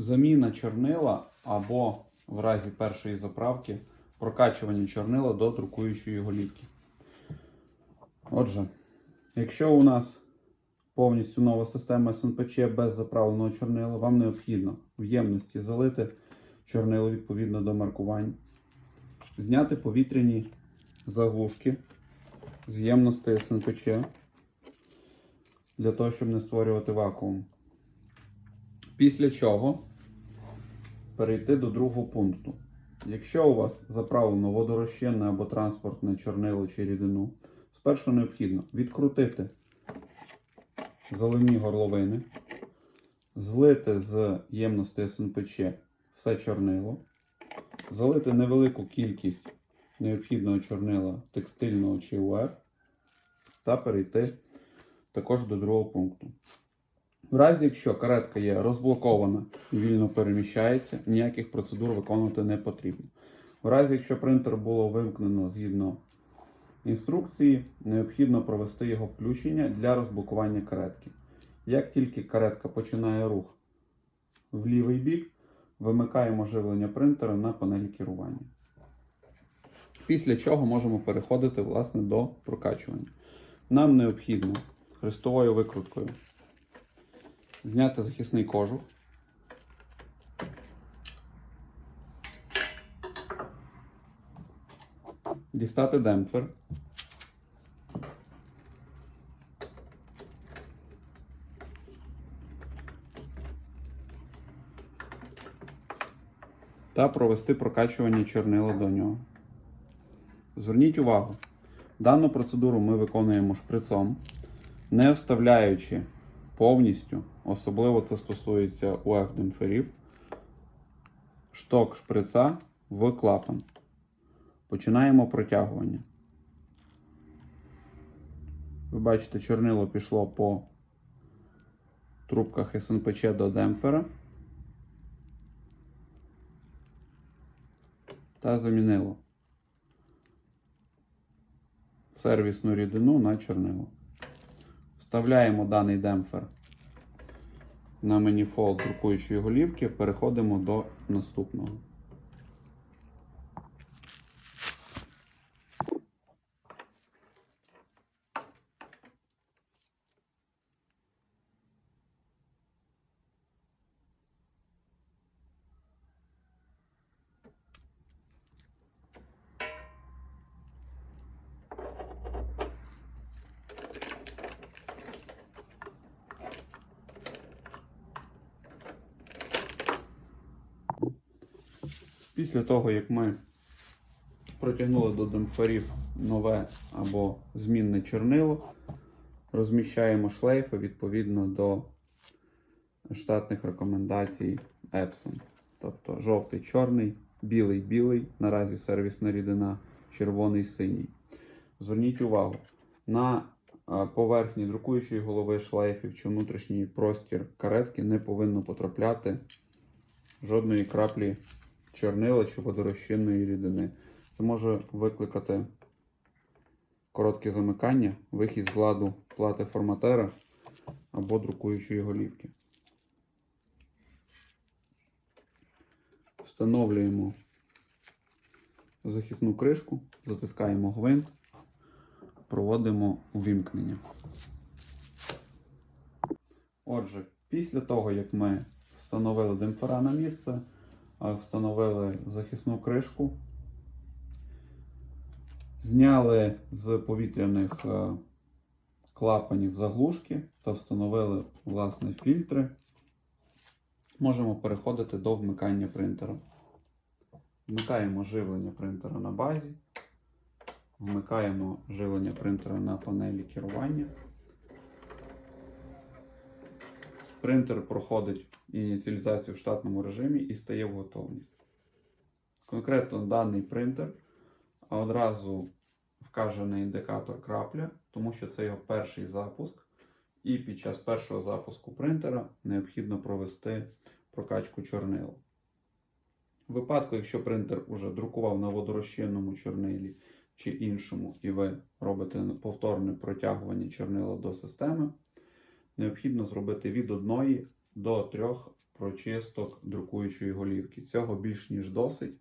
Заміна чорнила або в разі першої заправки прокачування чорнила до друкуючої голівки. Отже, якщо у нас повністю нова система СНПЧ без заправленого чорнила, вам необхідно в ємності залити чорнило відповідно до маркувань, зняти повітряні заглушки з ємності СНПЧ для того, щоб не створювати вакуум. Після чого перейти до другого пункту. Якщо у вас заправлено водорозчинне або транспортне чорнило чи рідину, спершу необхідно відкрутити заливні горловини, злити з ємності СНПЧ все чорнило, залити невелику кількість необхідного чорнила текстильного чи УФ та перейти також до другого пункту. В разі, якщо каретка є розблокована і вільно переміщається, ніяких процедур виконувати не потрібно. В разі, якщо принтер було вимкнено згідно інструкції, необхідно провести його включення для розблокування каретки. Як тільки каретка починає рух в лівий бік, вимикаємо живлення принтера на панелі керування. Після чого можемо переходити власне, до прокачування. Нам необхідно хрестовою викруткою зняти захисний кожух. Дістати демпфер. Та провести прокачування чорнила до нього. Зверніть увагу, дану процедуру ми виконуємо шприцом, не вставляючи повністю, особливо це стосується УФ демпферів, шток шприца в клапан. Починаємо протягування. Ви бачите, чорнило пішло по трубках СНПЧ до демпфера та замінило сервісну рідину на чорнило. Вставляємо даний демпфер на маніфолд друкуючої голівки, переходимо до наступного. Після того, як ми протягнули до демпферів нове або змінне чорнило, розміщаємо шлейфи відповідно до штатних рекомендацій Epson. Тобто жовтий чорний, білий білий, наразі сервісна рідина, червоний синій. Зверніть увагу, на поверхні друкуючої голови шлейфів чи внутрішній простір каретки не повинно потрапляти жодної краплі чорнила чи водорозчинної рідини. Це може викликати коротке замикання, вихід з ладу плати форматера або друкуючої голівки. Встановлюємо захисну кришку, затискаємо гвинт, проводимо увімкнення. Отже, після того, як ми встановили демпфера на місце, встановили захисну кришку, зняли з повітряних е, клапанів заглушки та встановили власне фільтри, можемо переходити до вмикання принтера. Вмикаємо живлення принтера на базі, вмикаємо живлення принтера на панелі керування. Принтер проходить ініціалізацію в штатному режимі і стає в готовність. Конкретно даний принтер одразу вказаний індикатор крапля, тому що це його перший запуск, і під час першого запуску принтера необхідно провести прокачку чорнила. В випадку, якщо принтер уже друкував на водорозчинному чорнилі чи іншому, і ви робите повторне протягування чорнила до системи, необхідно зробити від 1 до трьох прочисток друкуючої голівки. Цього більш ніж досить,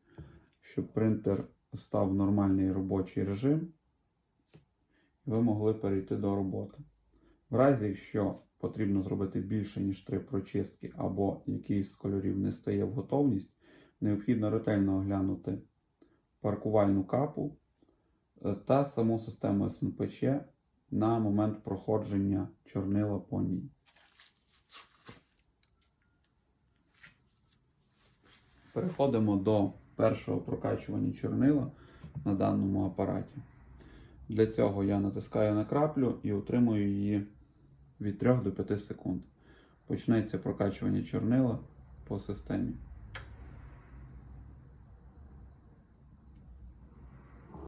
щоб принтер став в нормальний робочий режим, і ви могли перейти до роботи. В разі, якщо потрібно зробити більше, ніж три прочистки, або якийсь з кольорів не стає в готовність, необхідно ретельно оглянути паркувальну капу е, та саму систему СНПЧ на момент проходження чорнила по ній. Переходимо до першого прокачування чорнила на даному апараті. Для цього я натискаю на краплю і утримую її від 3 до 5 секунд. Почнеться прокачування чорнила по системі.